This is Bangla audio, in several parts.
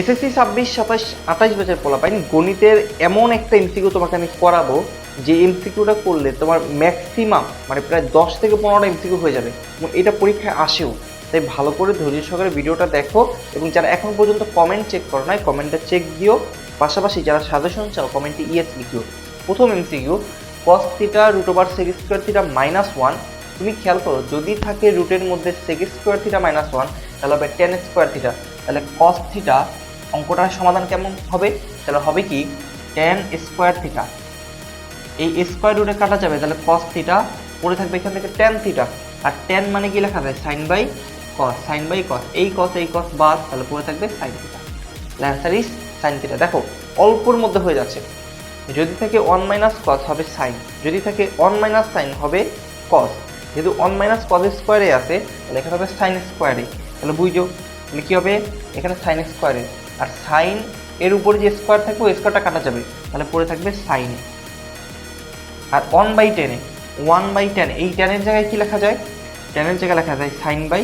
এসএসসি ছাব্বিশ, সাতাশ, আঠাশ বছর পোলাপাইন গণিতের এমন একটা এমসিকিউ তোমাকে আমি করাবো, যে এমসিকিউটা করলে তোমার ম্যাক্সিমাম মানে প্রায় দশ থেকে পনেরোটা এমসিকিউ হয়ে যাবে। এবং এটা পরীক্ষায় আসেও। তাই ভালো করে ধৈর্য সহকারে ভিডিওটা দেখো এবং যারা এখন পর্যন্ত কমেন্ট চেক করো নাই কমেন্টটা চেক দিও। পাশাপাশি যারা সাজেশন চাও কমেন্টে ইয়েস লিখিও। প্রথম MCQ cos theta root over sec square theta minus one তুমি খেয়াল করো, যদি থাকে রুটের মধ্যে sec square theta minus one তাহলে হবে টেন স্কোয়ার থিটা তাহলে কস থিটা অঙ্কটার সমাধান কেমন হবে? তাহলে হবে কি টেন স্কোয়ার থিটা এই স্কোয়ার রুটে কাটা যাবে, তাহলে কস থিটা পড়ে থাকবে এখান থেকে টেন থিটা আর টেন মানে কি লেখা যায়? Sine by cos sine by cos এই কস এই কস বাদ, তাহলে পড়ে থাকবে sine theta answer is sine theta দেখো, অল্পর মধ্যে হয়ে যাচ্ছে। যদি থাকে ওয়ান মাইনাস কস হবে সাইন যদি থাকে ওয়ান মাইনাস সাইন হবে কস যেহেতু ওয়ান মাইনাস কস স্কোয়ারে আছে, তাহলে এখানে হবে সাইন স্কোয়ারে তাহলে বুঝো তাহলে কী হবে? এখানে সাইন স্কোয়ারে আর সাইন এর উপরে যে স্কোয়ার থাকবে, ওই স্কোয়ারটা কাটা যাবে। তাহলে পড়ে থাকবে সাইনে আর ওয়ান বাই টেনে ওয়ান বাই টেন এই টেনের জায়গায় কী লেখা যায়? টেনের জায়গায় লেখা যায় sine by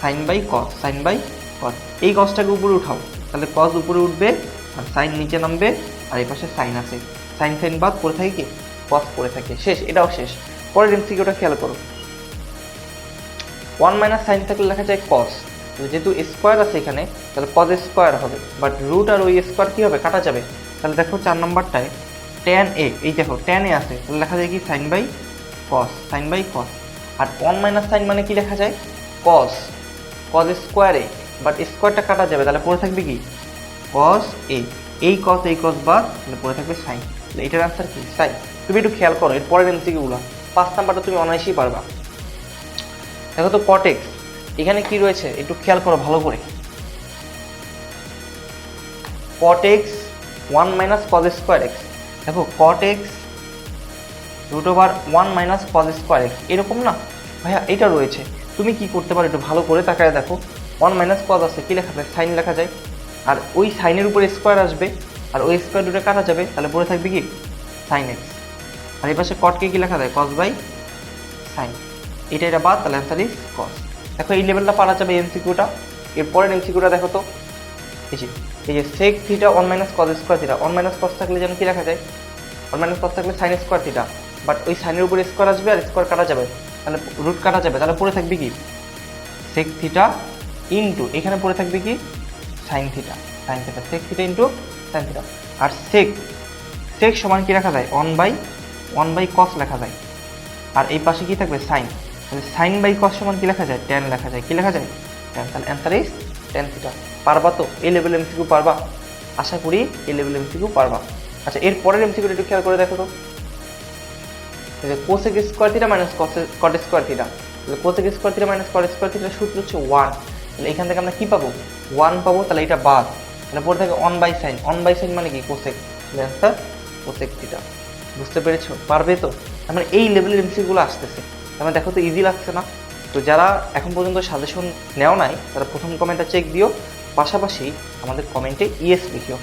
sine by cos sine by cos এই কসটাকে উপরে উঠাও। তাহলে কস উপরে উঠবে, আর সাইন নিচে নামবে, আর এই পাশে সাইন আছে। সাইন সাইন বাদ পড়ে থাকে কি? কস পড়ে থাকে। শেষ, এটাও শেষ। পরের এমসিকিউটা খেয়াল করো। ওয়ান মাইনাস সাইন থাকলে লেখা যায় কস যেহেতু স্কোয়ার আছে এখানে, তাহলে কজ স্কোয়ার হবে। বাট রুট আর ওই স্কোয়ার কী হবে? কাটা যাবে। তাহলে দেখো চার নম্বরটায় টেন এ এই দেখো টেন এ আছে। তাহলে লেখা যায় কি? Sine by cos sine by cos R one minus sine মানে কি লেখা যায়? কস কজ স্কোয়ারে বাট স্কোয়ারটা কাটা যাবে, তাহলে পড়ে থাকবে কি? কস এ এই কস এই কস বাদ, তাহলে পড়ে থাকবে সাইন তাহলে এটার আনসার কি? সাইন তুমি একটু খেয়াল করো এর পরের এমসিকিউগুলো পাঁচ নাম্বারটা তুমি অনায়াসেই পারবা। দেখো তো কটেক্স এখানে কি রয়েছে? একটু খেয়াল করো, ভালো করে। Cot x one minus cos square x দেখো cot x root over one minus cos square x এরকম না? ভাইয়া, এটা রয়েছে। তুমি কি করতে পারো, একটু ভালো করে তাকায় দেখো। ওয়ান মাইনাস কজ আছে, কি লেখা যায় সাইন লেখা যায়। আর ওই সাইনের উপরে স্কোয়ার আসবে। আর ওই স্কোয়ার দুটো কাটা যাবে। তাহলে পড়ে থাকবে কি? সাইন এক্স আর এই পাশে কটকে কি লেখা যায়? কজ বাই সাইন এটা এটা বাদ, তাহলে অ্যান্সার ইজ কস দেখো এই লেভেলটা পারা যাবে এমসিকিউটা এরপরের এমসিকিউটা দেখো তো। এই যে এই যে sec theta one minus cos square theta one minus cos থাকলে যেন কী লেখা যায়? ওয়ান মাইনাস কস থাকলে সাইন স্কোয়ার থিটা বাট ওই সাইনের উপরে স্কোয়ার আসবে আর স্কোয়ার কাটা যাবে। তাহলে রুট কাটা যাবে। তাহলে পড়ে থাকবে কি? সেক থিটা ইন্টু এখানে পড়ে থাকবে কি? Sine theta sine theta sec theta into sine theta আর সেক সেক সমান কি রাখা যায়? One by one by cos লেখা যায়। আর এই পাশে কি থাকবে? সাইন তাহলে সাইন বাই কস সমান কি লেখা যায়? টেন লেখা যায়। কি লেখা যায়? টেন তাহলে অ্যান্সার ইজ টেন থিটা পারবা তো? এই লেভেল এম এমসিকিউ পারবা? আশা করি এই লেভেল এম এমসিকিউ পারবা। আচ্ছা এর পরের এমসিকিউ একটু খেয়াল করে দেখো তো। Cosec square theta minus cot square theta তাহলে cosec square theta minus cot square থিটার সূত্র হচ্ছে ওয়ান তাহলে এখান থেকে আমরা কি পাবো? ওয়ান পাবো, তাহলে এটা বাদ। তাহলে পরে থাকে one by sine one by sine মানে কি? কোসেক অ্যান্সার কোসেক থিটা বুঝতে পেরেছ? পারবে তো? তার মানে এই লেভেলের এমসিগুলো আসতেছে। মানে দেখো তো ইজি লাগছে না। তো যারা এখন পর্যন্ত সাজেশন নেও নাই, তারা প্রথম কমেন্টটা চেক দিও। পাশাপাশি আমাদের কমেন্টে ইয়েস লিখিও।